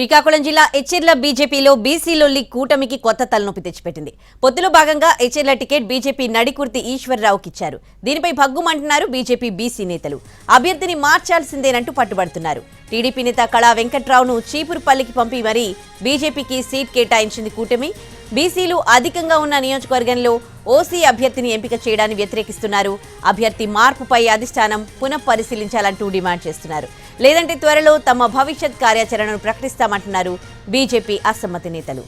శ్రీకాకుళం జిల్లా ఎచ్చెర్ల బీజేపీలో బీసీలొల్లి కూటమికి కొత్త తలనొప్పి తెచ్చిపెట్టింది. పొత్తులో భాగంగా ఎచ్చెర్ల టికెట్ బీజేపీ నడికుర్తి ఈశ్వరరావుకిచ్చారు. దీనిపై భగ్గుమంటున్నారు బీజేపీ బీసీ నేతలు. అభ్యర్థిని మార్చాల్సిందేనంటూ పట్టుబడుతున్నారు. టీడీపీ నేత కళా వెంకట్రావును చీపురుపల్లికి పంపి మరీ బీజేపీకి సీట్ కేటాయించింది కూటమి. బీసీలు అధికంగా ఉన్న నియోజకవర్గంలో ఓసీ అభ్యర్థిని ఎంపిక చేయడాన్ని వ్యతిరేకిస్తున్నారు. అభ్యర్థి మార్పుపై అధిష్టానం పునఃపరిశీలించాలంటూ డిమాండ్ చేస్తున్నారు. లేదంటే త్వరలో తమ భవిష్యత్ కార్యాచరణను ప్రకటిస్తామంటున్నారు బీజేపీ అసమ్మతి నేతలు.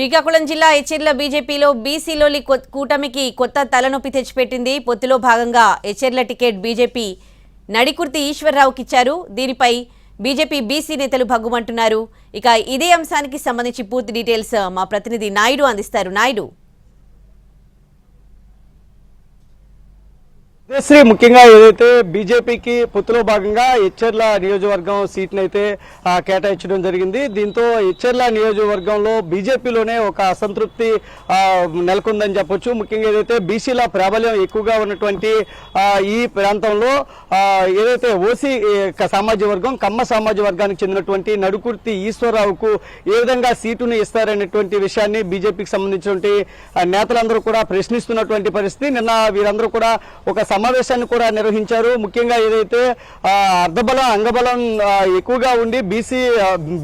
శ్రీకాకుళం జిల్లా ఎచ్చెర్ల బీజేపీలో బీసీలోని కూటమికి కొత్త తలనొప్పి తెచ్చిపెట్టింది. పొత్తులో భాగంగా ఎచ్చెర్ల టికెట్ బీజేపీ నడికుర్తి ఈశ్వరరావుకిచ్చారు దీనిపై బీజేపీ బీసీ నేతలు భగ్గుమంటున్నారు. ఇక ఇదే అంశానికి సంబంధించి పూర్తి డీటెయిల్స్ మా ప్రతినిధి నాయుడు అందిస్తారు. నాయుడు. శ్రీ ముఖ్యంగా ఏదైతే బీజేపీకి పొత్తులో భాగంగా ఎచ్చెర్ల నియోజకవర్గం సీట్ని అయితే కేటాయించడం జరిగింది. దీంతో ఎచ్చెర్ల నియోజకవర్గంలో బీజేపీలోనే ఒక అసంతృప్తి నెలకొందని చెప్పొచ్చు. ముఖ్యంగా ఏదైతే బీసీల ప్రాబల్యం ఎక్కువగా ఉన్నటువంటి ఈ ప్రాంతంలో ఏదైతే ఓసీ సామాజిక వర్గం కమ్మ సామాజిక వర్గానికి చెందినటువంటి నడుకుర్తి ఈశ్వరరావుకు ఏ విధంగా సీటును ఇస్తారనేటువంటి విషయాన్ని బీజేపీకి సంబంధించినటువంటి నేతలందరూ కూడా ప్రశ్నిస్తున్నటువంటి పరిస్థితి. నిన్న వీరందరూ కూడా ఒక సమావేశాన్ని కూడా నిర్వహించారు. ముఖ్యంగా ఏదైతే అర్ధబలం అంగబలం ఎక్కువగా ఉండి బీసీ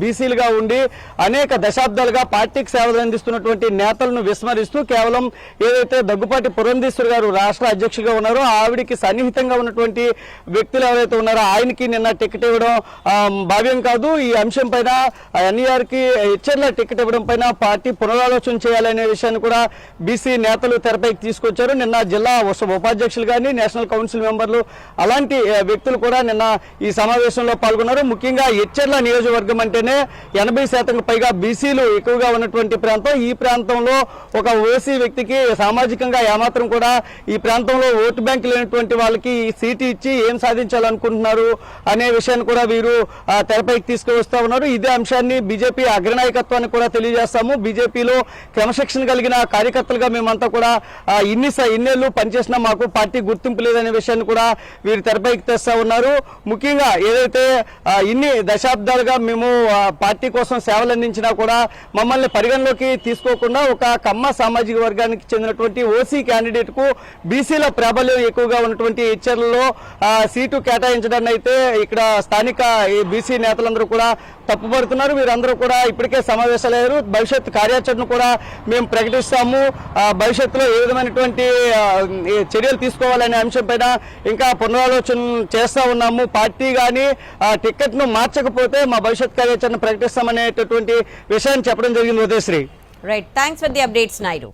బీసీలుగా ఉండి అనేక దశాబ్దాలుగా పార్టీకి సేవలు అందిస్తున్నటువంటి నేతలను విస్మరిస్తూ కేవలం ఏదైతే దగ్గుపాటి పురంధేశ్వర్ గారు రాష్ట్ర అధ్యక్షుడిగా ఉన్నారో ఆవిడికి సన్నిహితంగా ఉన్నటువంటి వ్యక్తులు ఎవరైతే ఉన్నారో ఆయనకి నిన్న టికెట్ ఇవ్వడం భావ్యం కాదు. ఈ అంశం పైన ఎన్ఈఆర్కి హెచ్ఎల్ఆర్ టికెట్ ఇవ్వడం పైన పార్టీ పునరాలోచన చేయాలనే విషయాన్ని కూడా బీసీ నేతలు తెరపైకి తీసుకొచ్చారు. నిన్న జిల్లా ఉపాధ్యక్షులు కానీ నేషనల్ కౌన్సిల్ మెంబర్లు అలాంటి వ్యక్తులు కూడా నిన్న ఈ సమావేశంలో పాల్గొన్నారు. ముఖ్యంగా హెచ్ఎర్ల నియోజకవర్గం అంటేనే ఎనభై శాతం పైగా బీసీలు ఎక్కువగా ఉన్నటువంటి ప్రాంతం. ఈ ప్రాంతంలో ఒక ఓసీ వ్యక్తికి సామాజికంగా ఏమాత్రం కూడా ఈ ప్రాంతంలో ఓటు బ్యాంక్ లేనటువంటి వాళ్ళకి సీటు ఇచ్చి ఏం సాధించాలనుకుంటున్నారు అనే విషయాన్ని కూడా వీరు తెరపైకి తీసుకువస్తా ఉన్నారు. ఇదే అంశాన్ని బీజేపీ అగ్రనాయకత్వాన్ని కూడా తెలియజేస్తాము. బీజేపీలో క్రమశిక్షణ కలిగిన కార్యకర్తలుగా మేమంతా కూడా ఇన్ని స- ఇన్నేళ్ళు పనిచేసినా మాకు పార్టీ గుర్తింపు లేదనే విషయాన్ని కూడా వీరు తెరపైకి తెస్తా ఉన్నారు. ముఖ్యంగా ఏదైతే ఇన్ని దశాబ్దాలుగా మేము పార్టీ కోసం సేవలు అందించినా కూడా మమ్మల్ని పరిగణలోకి తీసుకోకుండా ఒక కమ్మ సామాజిక వర్గానికి చెందినటువంటి ఓసీ క్యాండిడేట్కు బీసీల ప్రాబల్యం ఎక్కువగా ఉన్నటువంటి హెచ్చర్లలో సీటు కేటాయించడాన్ని అయితే ఇక్కడ స్థానిక బీసీ నేతలందరూ కూడా తప్పుపడుతున్నారు. వీరందరూ కూడా ఇప్పటికే సమావేశాలయ్యారు. భవిష్యత్ కార్యాచరణ కూడా మేము ప్రకటిస్తాము. భవిష్యత్తులో ఏ విధమైనటువంటి చర్యలు తీసుకోవాలని అంశం పైన ఇంకా పునరాలోచన చేస్తా ఉన్నాము. పార్టీ కానీ టికెట్ను మార్చకపోతే మా భవిష్యత్ కార్యాచరణ ప్రకటిస్తామనేటటువంటి విషయాన్ని చెప్పడం జరిగింది Udayashree. Right thanks for the updates Naidu